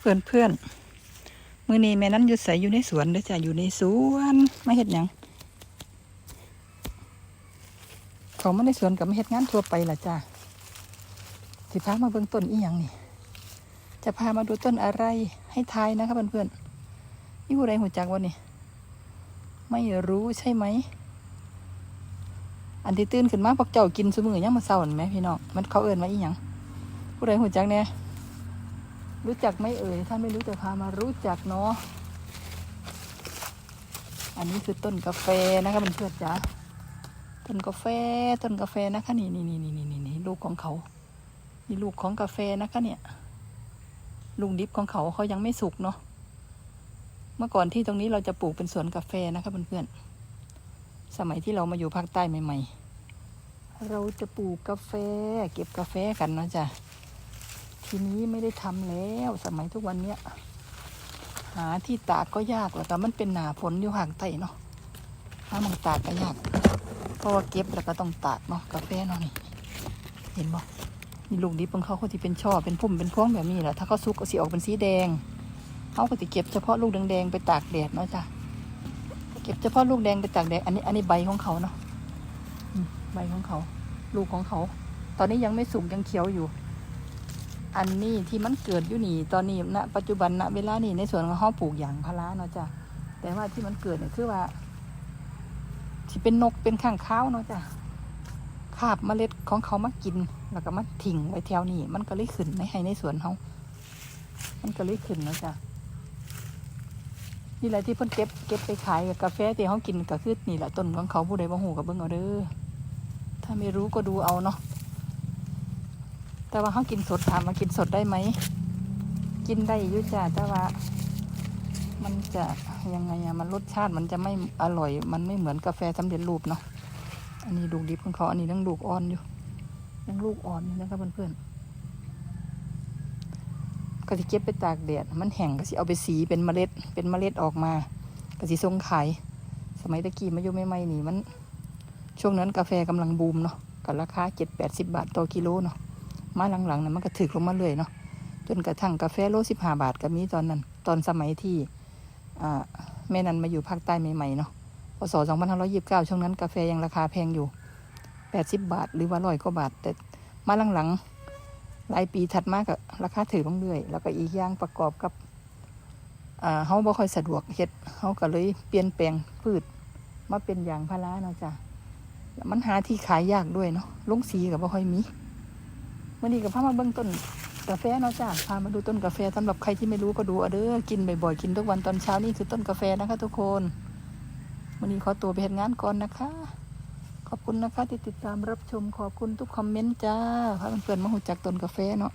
เพื่อนเพื่อนมือนี้แม่นั้นอยู่ใส่อยู่ในสวนเด้อจ้ะอยู่ในสวนไม่เห็ดหยังเขามาในสวนกับไม่เห็ดงานทั่วไปล่ะจ้ะสิพามาเบิ่งต้นอีหยังนี่ จะพามาดูต้นอะไรให้ทายนะครับเพื่อนนี่ผู้ใดหูจักวะนี่ไม่รู้ใช่ไหม อันที่ตื่นขึ้นมาพวกเจ้ากินสมือยังมาเศร้าเห็นไหมพี่น้องมันเขาเอินมาอีหยังผู้ใดหูจักเนี่ย รู้จักไม่เอ่ยถ้าไม่รู้จะพามารู้จักเนาะอันนี้คือต้นกาแฟนะคะเพื่อนๆจ๋าต้นกาแฟต้นกาแฟนะคะนี่นี่นี่นี่นี่นี่ลูกของเขานี่ลูกของกาแฟนะคะเนี่ยลูกดิบของเขาเขายังไม่สุกเนาะเมื่อก่อนที่ตรงนี้เราจะปลูกเป็นสวนกาแฟนะคะเพื่อนๆสมัยที่เรามาอยู่ภาคใต้ใหม่ ๆ เราจะปลูกกาแฟ เก็บกาแฟกันเนาะจ้ะ ทีนี้ไม่ได้ทำแล้ว สมัยทุกวันเนี้ยหาที่ตากก็ยากแล้วก็มันเป็นหนาฝนอยู่ห่างไตเนาะหามันตากก็ยาก เพราะว่าเก็บแล้วก็ต้องตากเนาะกาแฟเนาะนี่เห็นบ่นี่ลูกดิบของเขาเขาที่เป็นช่อเป็นพุ่มเป็นพวงแบบนี้แหละถ้าเขาสุกก็สีออกเป็นสีแดงเขาก็จะเก็บเฉพาะลูกแดงๆไปตากแดดเนาะจ้ะเก็บเฉพาะลูกแดงไปตากแดดอันนี้อันนี้ใบของเขาเนาะใบของเขา ลูกของเขา ตอนนี้ยังไม่สุกยังเขียวอยู่ อันนี้ที่มันเกิดอยู่นี่ตอนนี้ณปัจจุบันณเวลานี่ในส่วนของเขาปลูกอย่างพาราเนาะจ้ะแต่ว่าที่มันเกิดเนี่ยคือว่า ที่เป็นนกเป็นข้างข้าวเนาะจ้ะคาบเมล็ดของเขามากิน แล้วก็มาทิ้งไว้แถวนี้มันก็เลยขึ้นในให้ในสวนเขามันก็เลยขึ้นเนาะจ้ะนี่แหละที่เพิ่นเก็บเก็บไปขายกับกาแฟที่เขากินก็คือนี่แหละต้นของเขาผู้ใดบ่หูกับเบิ่งเอาเด้อถ้าไม่รู้ก็ดูเอาเนาะ แต่ว่าเขากินสดถามมากินสดได้ไหม กินได้อยุ่จ้าแต่ว่า มันจะยังไงอะมันรสชาติมันจะไม่อร่อย มันไม่เหมือนกาแฟสำเร็จรูปเนาะ อันนี้ลูดิบของเขาอันนี้ยังลูกอ่อนอยู่ยังลูกอ่อนอยู่นะครับเพื่อนๆก็จะเก็บไปตากแดดมันแห้งก็สิเอาไปสีเป็นเมล็ด เป็นเมล็ดออกมาก็สิส่งขาย สมัยตะกี้มาอยู่ใหม่ๆนี่มัน ช่วงนั้นกาแฟกำลังบูมเนาะกับราคาเจ็ดแปดสิบบาทต่อกิโลเนาะ มาหลังๆนะมันก็ถึกลงมาเลยเนาะจนกระทั่งกาแฟโลสิบห้าบาทก็มีตอนนั้น ตอนสมัยที่แม่นันมาอยู่ภาคใต้ใหม่ๆเนาะพศสองพันห้าร้อยยี่สิบเก้าช่วงนั้นกาแฟยังราคาแพงอยู่แปดสิบบาท หรือว่าร้อยกว่าบาท แต่มาหลังๆหลายปีถัดมาก็ราคาถือลงเรื่อยแล้วก็อีกอย่างประกอบกับอ่าเฮาบ่ค่อยสะดวกเฮ็ดเฮาก็เลยเปลี่ยนแปลงพืชมาเป็นอย่างพาราเนาะจ้ะมันหาที่ขายยากด้วยเนาะลงสีก็บ่ค่อยมี มื่อนี้กับพามาเบื้องต้นกาแฟเนาะจ้าพามาดูต้นกาแฟสำหรับใครที่ไม่รู้ก็ดูเอาเด้อกินบ่อยๆกินทุกวันตอนเช้านี่คือต้นกาแฟนะคะ ทุกคนมื่อนี้ขอตัวไปเห็นงานก่อนนะคะ ขอบคุณนะคะที่ติดตามรับชมขอบคุณทุกคอมเมนต์จ้าพาเพื่อนๆมาหูจักต้นกาแฟเนาะ